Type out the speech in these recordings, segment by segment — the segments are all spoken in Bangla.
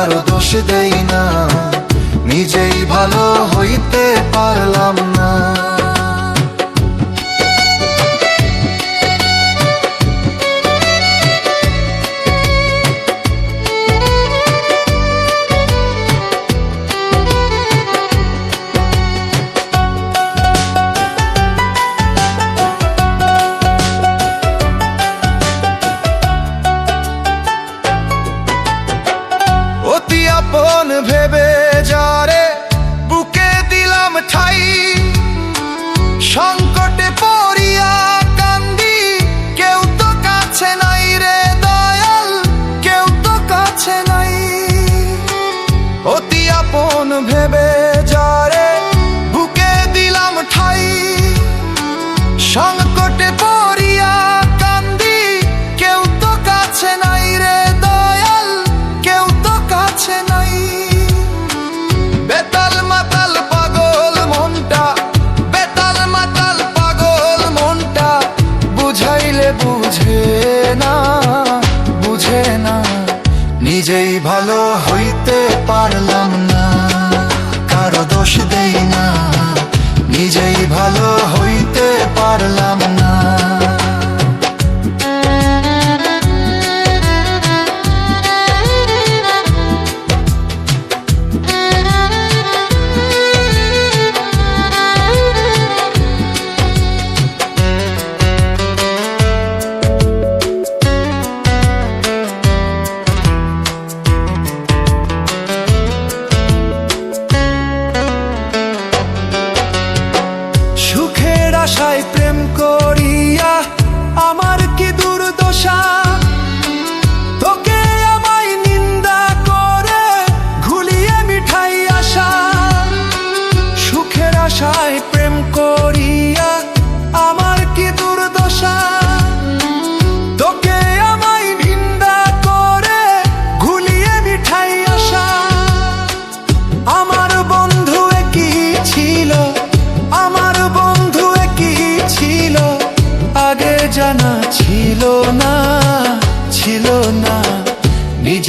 কারও দোষ দেই না। নিজেই ভালো হইতে পারলাম না। ভেবে যারে বুকে দিলাম ঠাই। সংকটে পড়িয়া কান্দি, কেউ তো কাছে নাই রে দয়াল, কেউ তো কাছে নাই। অতি আপন ভেবে যারে বুকে দিলাম ঠাই। সংকটে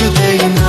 should they